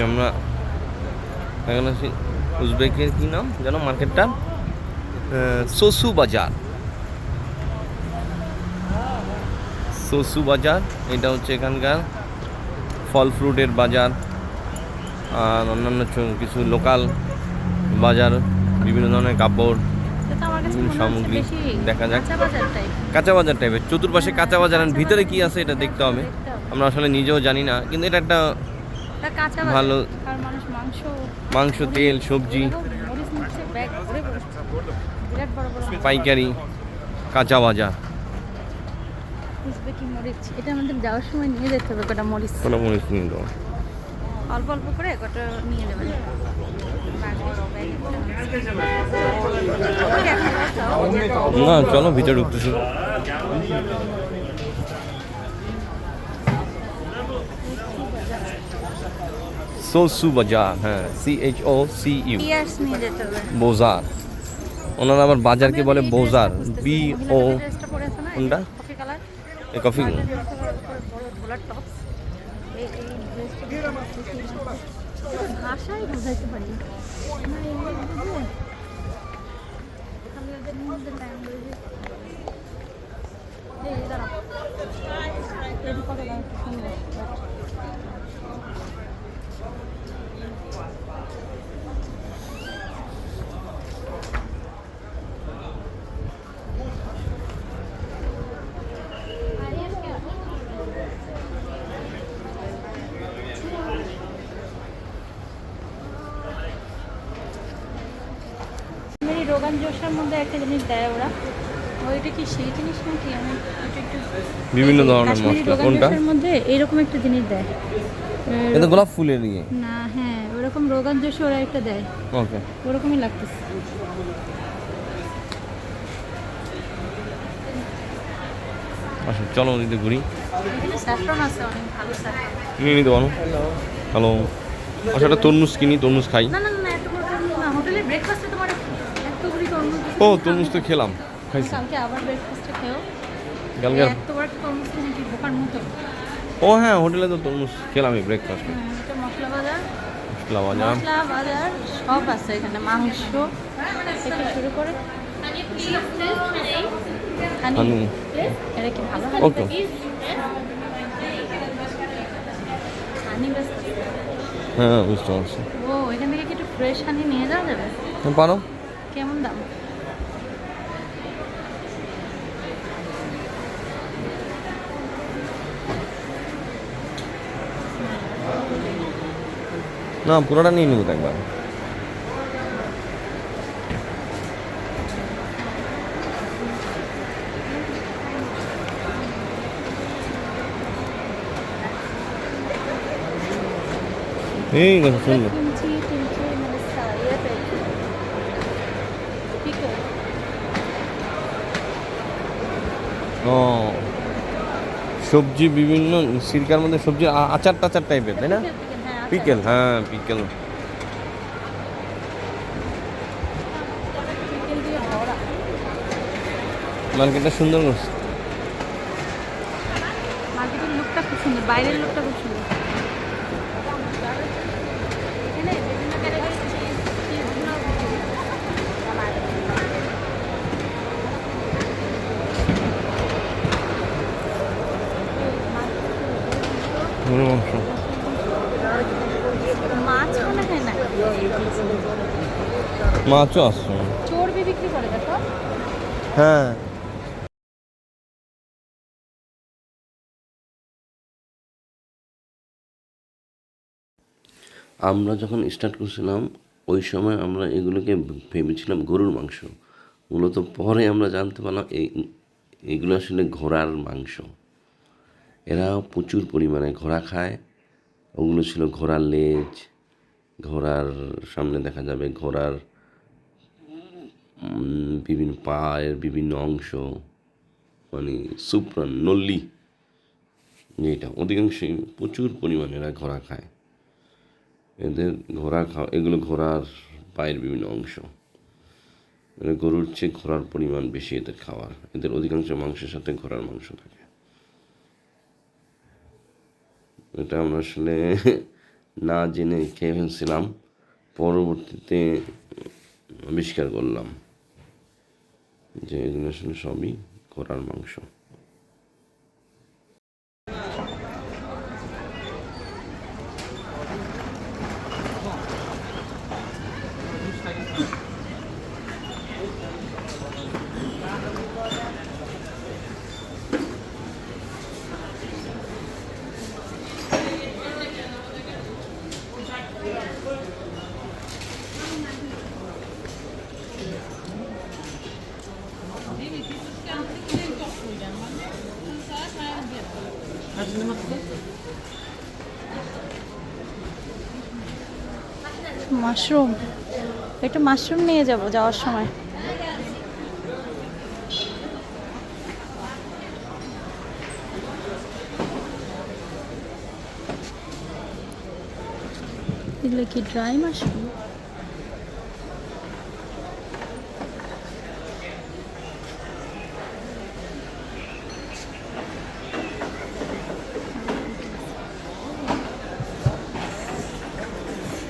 যে আমরা এখানে আছি উজবেকের কি নাম যেন মার্কেটটা? সসু বাজার। সসু বাজার এটা হচ্ছে এখানকার ফল ফ্রুটের বাজার আর অন্যান্য কিছু লোকাল বাজার বিভিন্ন ধরনের কাপড় সামগ্রী দেখা যাক। কাঁচা বাজার টাইপের চতুর্পাশে কাঁচা বাজার ভিতরে কি আছে এটা দেখতে হবে। আমরা আসলে নিজেও জানি না কিন্তু এটা একটা ভালো। মাংস মাংস তেল সবজি। পাইকারি কাঁচা মরিচ এটা আমাদের যাওয়ার সময় নিয়ে যেতে হবে কটা মরিচ। মরিচ নিয়ে অল্প অল্প করে কটা নিয়ে নেবেন। না চলো ভিতরে ঢুকতেছি। সোসু বাজার হ্যাঁ C H O C U বোজার ওনারা আবার বাজারকে বলে বোজার বি ও কোনটা? কফি কালার এই কফি বড় ভোলার টপস এই এই ড্রেসটা ভাষাই বোঝাইতে পারি না না, এগুলো বুঝলে? খালি ওদের নিজেদের language এ- এই, দাঁড়াও। এদিকে কত দাম? সুন্দর। কাশ্মীরি রোগান জোশার মধ্যে একটা জিনিস দেয় ওরা। ওইটা কি সেই জিনিস নাকি? আমি বিভিন্ন ধরনের মশলা কোনটা? মধ্যে এরকম একটা জিনিস দেয়। এটা গোলাপ ফুলের ইয়ে না হ্যাঁ ওরকম রোগান জোশ ওরা একটা দেয়। ওকে। ওরকমই লাগতেছে। আচ্ছা চলো দিদি ঘুরি। নিয়ে নিতে পারো। হ্যালো আচ্ছা একটা তরমুজ কিনি তরমুজ খাই। না না না, হোটেলের ব্রেকফাস্টে তোমার এতগুলি তরমুজ দিছে। ও তরমুজ তো খেলাম। খাইছি। কালকে আবার ব্রেকফাস্টে খেও কালকে এত বড় তরমুজ মতো। ও হ্যাঁ হোটেলে তো তরমুজ খেলামই ব্রেকফাস্টে হ্যাঁ, মশলা বাজার। মশলা বাজার। মশলা বাজার সব আছে এখানে মাংস। থেকে শুরু করে ওকে। হ্যাঁ বুঝতে পারছি। ও এখান থেকে কি একটু ফ্রেশ হানি নিয়ে যাওয়া যাবে? হ্যাঁ, পারো। কেমন দাম? না পুরোটা নিয়ে নেব একবার। ও, সবজি বিভিন্ন সিরকার মধ্যে সবজি আচার টাচার টাইপের তাই না? পিকেল হ্যাঁ পিকেল পিকল দিয়ে ভরা মার্কেটটা সুন্দর করছে মার্কেটের লুকটা খুব সুন্দর বাইরের লুকটা খুব সুন্দর। এখানে বিভিন্ন ক্যাটাগরির চিজ চিজগুলো গরুর মাংস মাছ মনে হয় না মাছও আসছে চর্বি বিক্রি করে দেখো। হ্যাঁ। আমরা যখন স্টার্ট করছিলাম ওই সময় আমরা এগুলোকে ভেবেছিলাম গরুর মাংস। মূলত পরে আমরা জানতে পারলাম এই এগুলো আসলে ঘোড়ার মাংস। এরা প্রচুর পরিমাণে ঘোড়া খায়। ওগুলো ছিল ঘোড়ার লেজ ঘোড়ার সামনে দেখা যাবে, ঘোড়ার বিভিন্ন পায়ের বিভিন্ন অংশ মানে সুপ্রান নল্লি যেটা অধিকাংশই প্রচুর পরিমাণে এরা ঘোড়া খায়। এদের ঘোড়া খাওয়া, এগুলো ঘোড়ার পায়ের বিভিন্ন অংশ। গরুর চেয়ে ঘোড়ার পরিমাণ বেশি এদের খাওয়ার। এদের অধিকাংশ মাংসের সাথে ঘোড়ার মাংস থাকে। এটা আমরা আসলে না জেনে খেয়ে ফেলছিলাম। পরবর্তীতে আবিষ্কার করলাম যে এগুলো আসলে সবই করার মাংস। মাশরুম। একটু মাশরুম নিয়ে যাব যাওয়ার সময়। এগুলো কি ড্রাই মাশরুম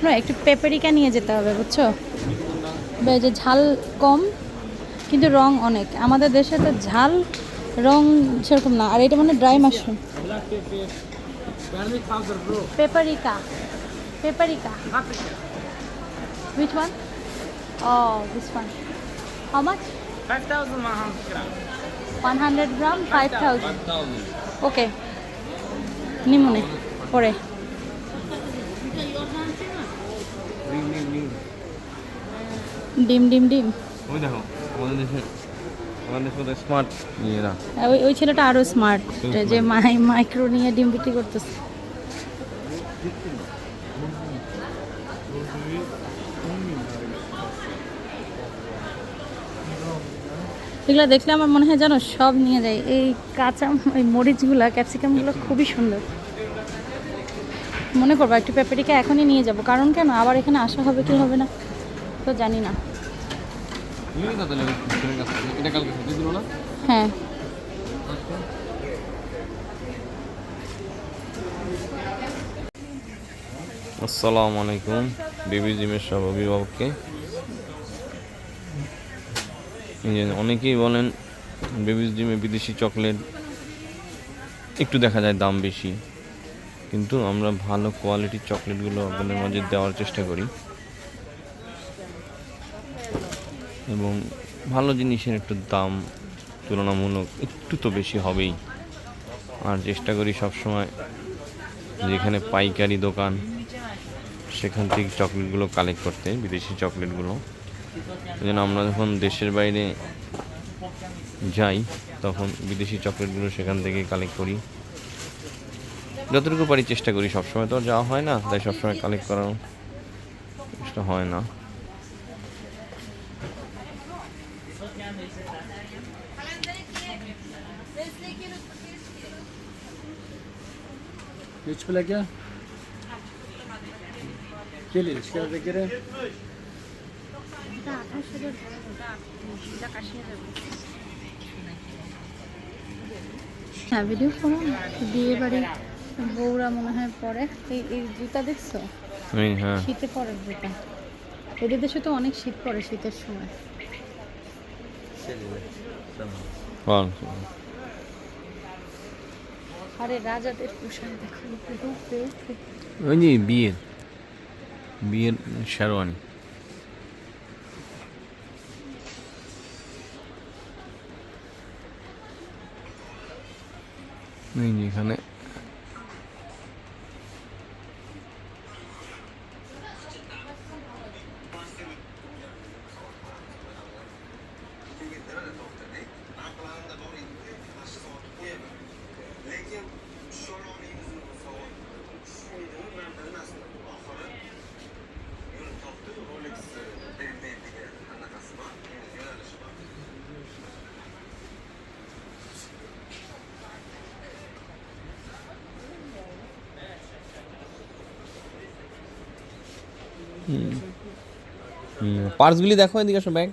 না একটু পেপারিকা নিয়ে যেতে হবে, বুঝছ? যে ঝাল কম, কিন্তু রং অনেক। আমাদের দেশে তো ঝাল, রং সেরকম না, আর এটা মানে dry mushroom. Paprika. Paprika. Which one? Oh this one. How much? 100 গ্রাম 5000 ওকে নিমুনে, পরে। ডিম ডিম ডিম। ওই দেখো আমাদের দেশে আমাদের দেশে স্মার্ট ইয়েরা ওই ওই ছেলেটা আরও স্মার্ট যে মাই মাইক্রো নিয়ে ডিম বিক্রি করতেছে। এগুলো দেখলে আমার মনে হয় জানো সব নিয়ে যায়। এই কাঁচা এই মরিচগুলো ক্যাপসিকামগুলো খুবই সুন্দর। মনে করব একটু পেপারিকা এখনই নিয়ে যাব। কারণ কেন? আবার এখানে আসা হবে কি হবে না? তো জানি না। হ্যাঁ। আসসালামু আলাইকুম, বেবি জিমের সব অভিভাবককে। অনেকেই বলেন, বেবি জিমে বিদেশি চকলেট একটু দেখা যায় দাম বেশি। কিন্তু আমরা ভালো কোয়ালিটির চকলেটগুলো আপনাদের মাঝে দেওয়ার চেষ্টা করি। এবং ভালো জিনিসের একটু দাম তুলনামূলক একটু তো বেশি হবেই। আর চেষ্টা করি সবসময় যেখানে পাইকারি দোকান, সেখান থেকে চকলেটগুলো কালেক্ট করতে, বিদেশি চকলেটগুলো। এই জন্য আমরা যখন দেশের বাইরে যাই, তখন বিদেশি চকলেটগুলো সেখান থেকে কালেক্ট করি। যতটুকু পারি চেষ্টা করি সবসময়। তো আর যাওয়া হয় না, তাই সবসময় কালেক্ট করার চেষ্টা হয় না। Hiç bile gel. Gelin işte gire. হ্যাঁ ভিডিও করো বিয়ে বাড়ি বউরা মনে হয় পরে এই এই জুতা দেখছ হ্যাঁ শীতে পরে জুতা এদের দেশে তো অনেক শীত পড়ে শীতের সময়। আরে রাজাদের পোশাক দেখো ওই যে বিয়ের বিয়ের শেরওয়ানি। এখানে পার্সগুলি দেখো এদিকে আসো ব্যাগ।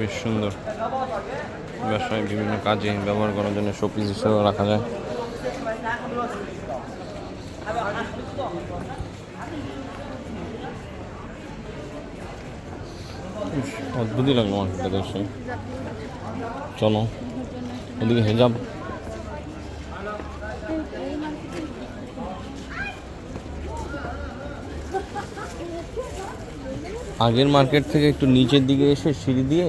বেশ সুন্দর। ব্যবসায় বিভিন্ন কাজে ব্যবহার করার জন্য শোপিস হিসেবে রাখা যায়। অদ্ভুতই লাগল মার্কেটটা দেখছি চলো ওদিকে হেজাব। আগের মার্কেট থেকে একটু নিচের দিকে এসে সিঁড়ি দিয়ে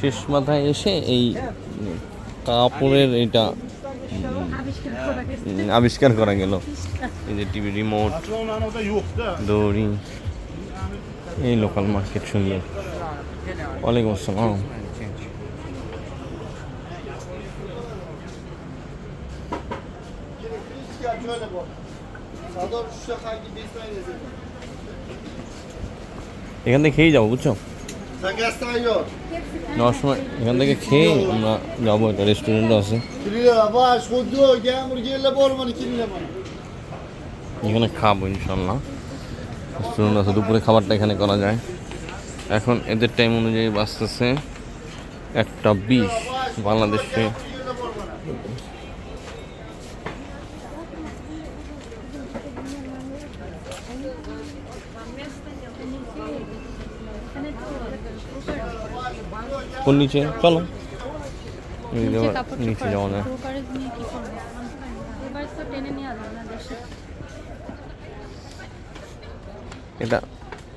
শেষ মাথায় এসে এই কাপড়ের এটা আবিষ্কার করা গেল। এই যে টিভি রিমোট, দড়ি, এই লোকাল মার্কেট সুন্দর ওয়ালাইকুম আসসালাম। এখান থেকে খেয়েই যাব, বুঝছ? যাওয়ার সময় এখান থেকে খেয়ে আমরা যাব, একটা রেস্টুরেন্টও আছে. এখানে খাব ইনশাল্লাহ রেস্টুরেন্ট আছে, দুপুরে খাবারটা এখানে করা যায়। এখন এদের টাইম অনুযায়ী বাঁচতেছে একটা বিশ, বাংলাদেশে Gelle bormanı. কোন নিচে চলো এই নিচে যাওয়া- কাপড় নিচে চোপড় যাওয়া আছে। যায় ক্রোকারিজ নিয়ে কি করব? এবার তো টেনে নিয়ে আসব না দেশে। এটা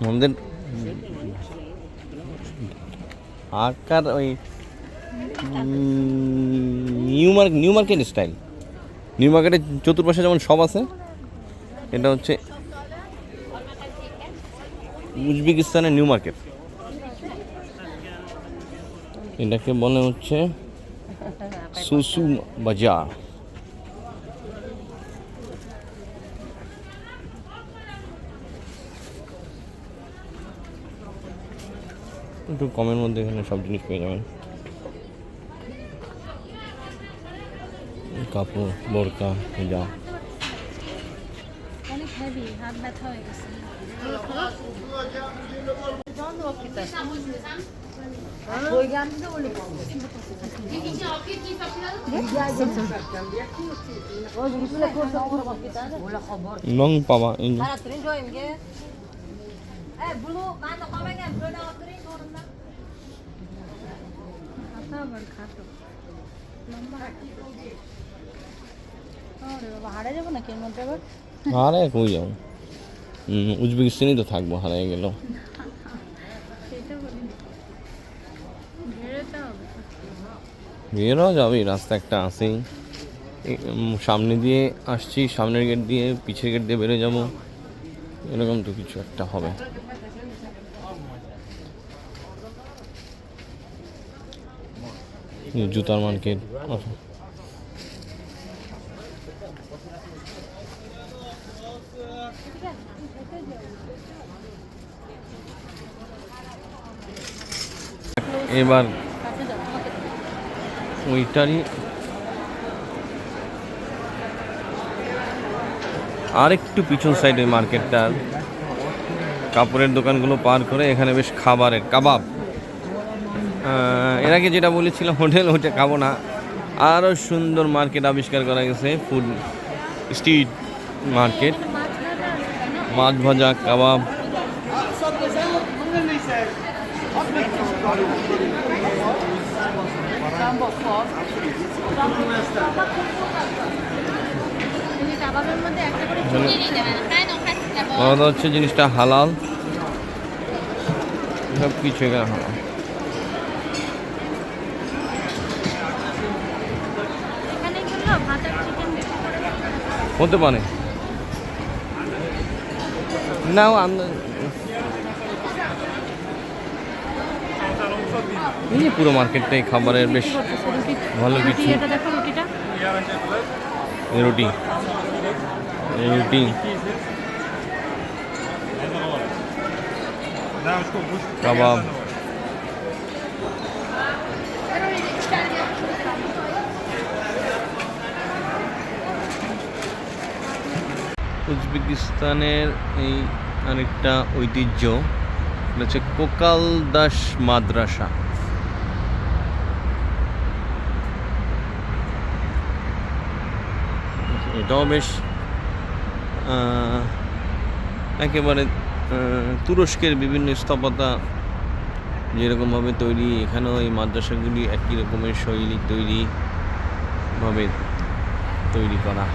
আমাদের আকার ওই new market new market style. New মার্কেটের চতুর্পাশে যেমন সব আছে এটা হচ্ছে উজবেকিস্তানের নিউ মার্কেট। এটাকে মনে হচ্ছে সুসু বাজার। একটু কমের মধ্যে এখানে সব জিনিস পেয়ে যাবেন। কাপড়, বোরকা হিজাব অনেক হেভি হাত ব্যথা হয়ে গেছে। লং পাবা এই যে। হাতা আবার খাটো লম্বা আরে বাবা হারাই যাব নাকি এর মধ্যে আবার? আরে কই যাও উজবেকিস্তানই তো থাকব হারাই গেল। বেরো যাবে রাস্তা একটা আসেই সামনে দিয়ে আসছি, সামনের গেট দিয়ে পিছের গেট দিয়ে বেরো যাব। এরকম তো কিছু একটা হবে। জুতার মার্কেট এবার ওইটারই। আর একটু পিছন সাইডে মার্কেটটার কাপড়ের দোকানগুলো পার করে এখানে বেশ খাবারের কাবাব। এর আগে যেটা বলেছিলাম হোটেল, ওইটা খাব না। আরও সুন্দর মার্কেট আবিষ্কার করা গেছে ফুড স্ট্রিট মার্কেট মাছ ভাজা, কাবাব। হচ্ছে জিনিসটা হালাল। সব কিছু এখানে হালাল। হতে পারে। না এই পুরো মার্কেটটাই খাবারের বেশ ভালো কিছু। রুটি। এই রুটি। কাবাব। উজবেকিস্তানের এই আরেকটা ঐতিহ্য হচ্ছে কোকাল দাস মাদ্রাসা। এটাও বেশ একেবারে তুরস্কের বিভিন্ন স্থপতা যেরকমভাবে তৈরি, এখানেও এই মাদ্রাসাগুলি একই রকমের শৈলী তৈরি ভাবে তৈরি করা।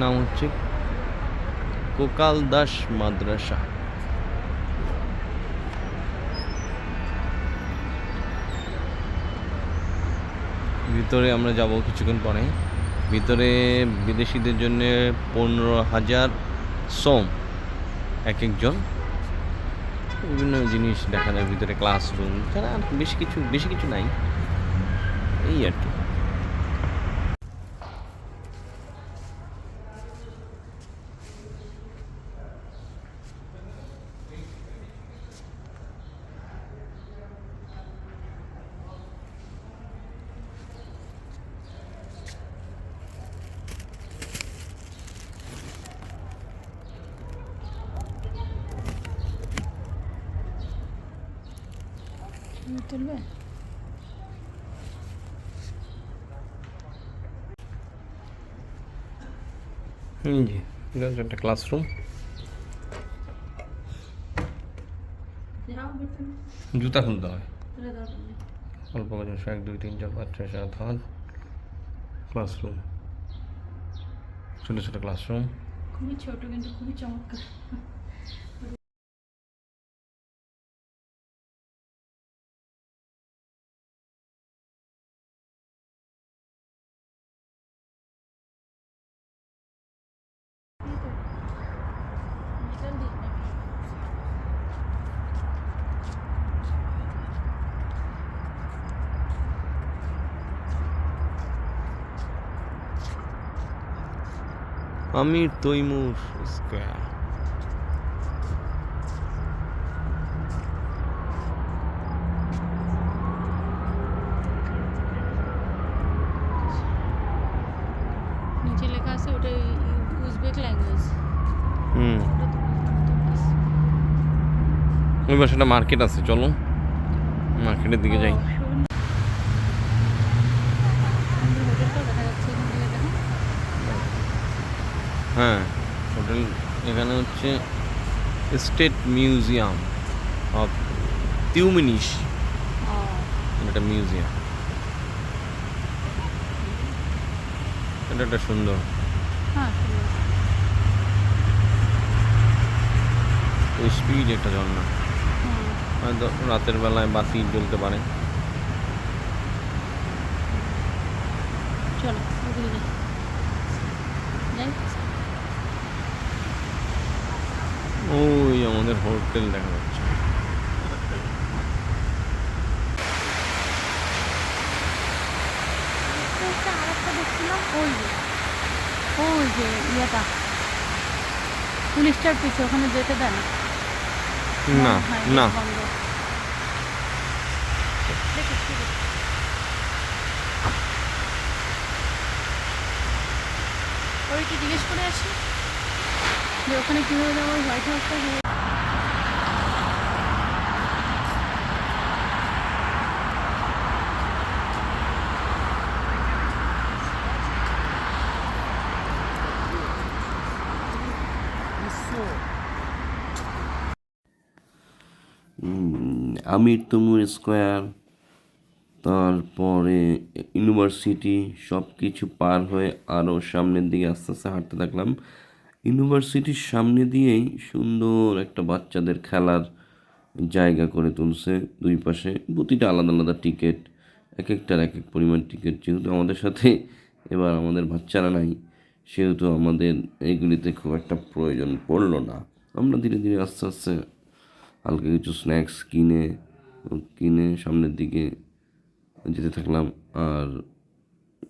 নাম হচ্ছে কোকাল দাস মাদ্রাসা। ভিতরে আমরা যাব কিছুক্ষণ পরে। ভিতরে বিদেশিদের জন্য পনেরো হাজার সোম এক একজন। বিভিন্ন জিনিস দেখা যায়, ভিতরে ক্লাসরুম ছাড়া আর বেশি কিছু বেশি কিছু নাই। এই আর কি। এই এটা হচ্ছে একটা ক্লাসরুম জুতা খুলতে হয়। অল্প কজন এক, দুই, তিন, চার, পাঁচ, ছয়, সাত, আট। ক্লাসরুম ছোটো ছোটো ক্লাসরুম খুবই ছোট, কিন্তু খুবই চমৎকার। আমির তৈমুর স্কোয়ার। নিচে লেখা আছে ওটা উজবেক ল্যাঙ্গুয়েজ হুম। ওই মার্কেট আছে চলো। মার্কেটের দিকে যাই হোটেলটা দেখা যাচ্ছে এখান থেকে দেখো হ্যাঁ হোটেল এখানে হচ্ছে স্টেট মিউজিয়াম অফ তিউমিনিশ। এটা মিউজিয়াম। এটা একটা সুন্দর। হ্যাঁ স্পিড একটা ঝর্ণা। হয়তো রাতের বেলায় বাতি জ্বলতে পারে। চলো যাই যাই ওই আমাদের হোটেল দেখা যাচ্ছে। একটা আরেকটা দেখছিলাম ওই যে ইয়েটা। পুলিশটার পিছে ওখানে যেতে না। না জিজ্ঞেস করে আসি যে ওখানে কীভাবে যাব হোয়াইট হাউসটা আমির তমুর স্কোয়ার, তারপরে ইউনিভার্সিটি সব কিছু পার হয়ে আরও সামনের দিকে আস্তে আস্তে হাঁটতে থাকলাম। ইউনিভার্সিটির সামনে দিয়েই সুন্দর একটা বাচ্চাদের খেলার জায়গা করে তুলছে দুই পাশে। প্রতিটা আলাদা আলাদা টিকিট এক একটার এক এক পরিমাণ টিকিট, যেহেতু আমাদের সাথে এবার আমাদের বাচ্চারা নাই, সেহেতু আমাদের এইগুলিতে খুব একটা প্রয়োজন পড়ল না। আমরা ধীরে ধীরে আস্তে আস্তে হালকা কিছু স্ন্যাক্স কিনে কিনে সামনের দিকে যেতে থাকলাম আর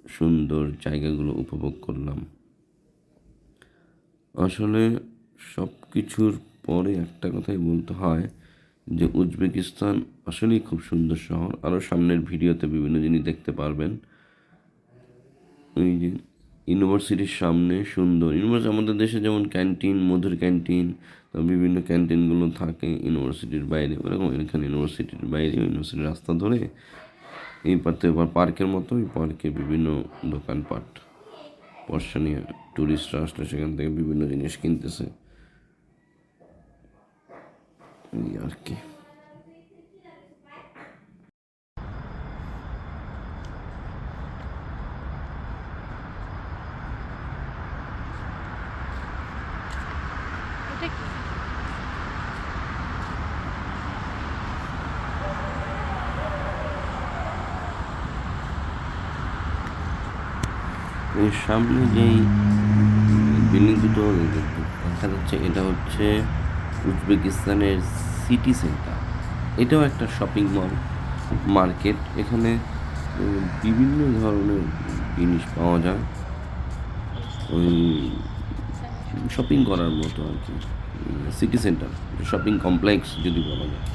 সুন্দর জায়গাগুলো উপভোগ করলাম। আসলে সব কিছুর পরে একটা কথাই বলতে হয় যে উজবেকিস্তান আসলেই খুব সুন্দর শহর। আরও সামনের ভিডিওতে বিভিন্ন জিনিস দেখতে পারবেন। ওই যে ইউনিভার্সিটির সামনে সুন্দর। ইউনিভার্সিটি আমাদের দেশে যেমন ক্যান্টিন মধুর ক্যান্টিন বিভিন্ন ক্যান্টিনগুলো থাকে ইউনিভার্সিটির বাইরে। ওরকম এখানে ইউনিভার্সিটির বাইরে, ইউনিভার্সিটির রাস্তা ধরে এই পাতে আবার পার্কের মতো ওই পার্কে বিভিন্ন দোকানপাট পয়সা নিয়ে টুরিস্টরা আসলে সেখান থেকে বিভিন্ন জিনিস কিনতেছে। এই আর কি। এর সামনে যেই বিল্ডিং দুটো দেখা যাচ্ছে, এটা হচ্ছে উজবেকিস্তানের সিটি সেন্টার। এটাও একটা শপিং মল, মার্কেট। এখানে বিভিন্ন ধরনের জিনিস পাওয়া যায়। ওই শপিং করার মতো আর কি। সিটি সেন্টার, শপিং কমপ্লেক্স যদি বলা যায়।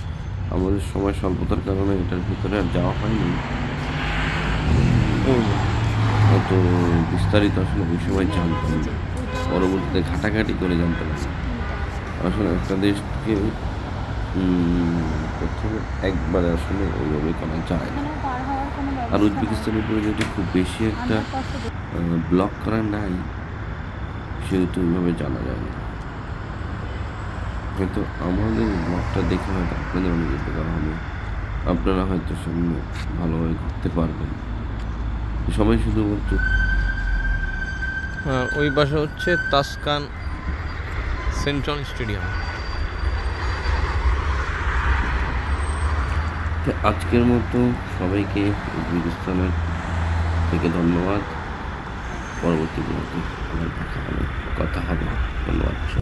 আমাদের সময় স্বল্পতার কারণে এটার ভিতরে আর যাওয়া হয়নি। অত বিস্তারিত আসলে ওই সময় জানতাম না। পরবর্তীতে ঘাটাঘাটি করে জানতে পারি আসলে একটা দেশকে প্রথমে একবারে আসলে ওইভাবে করা যায় না। আর উজবেকিস্তানের উপরে যদি খুব বেশি একটা ব্লক করা নাই, সেহেতু ওইভাবে জানা যায় না হয়তো আমাদের ব্লগটা দেখে হয়তো আপনাদের অনেক উপকার হবে আপনারা হয়তো সামনে ভালোভাবে ঘুরতে পারবেন। সবাই শুধুমাত্র আর ওই পাশে হচ্ছে তাসকান সেন্ট্রাল স্টেডিয়াম। আজকের মতো সবাইকে উজবেকিস্তানের থেকে ধন্যবাদ। পরবর্তী কথা হবে। ধন্যবাদ।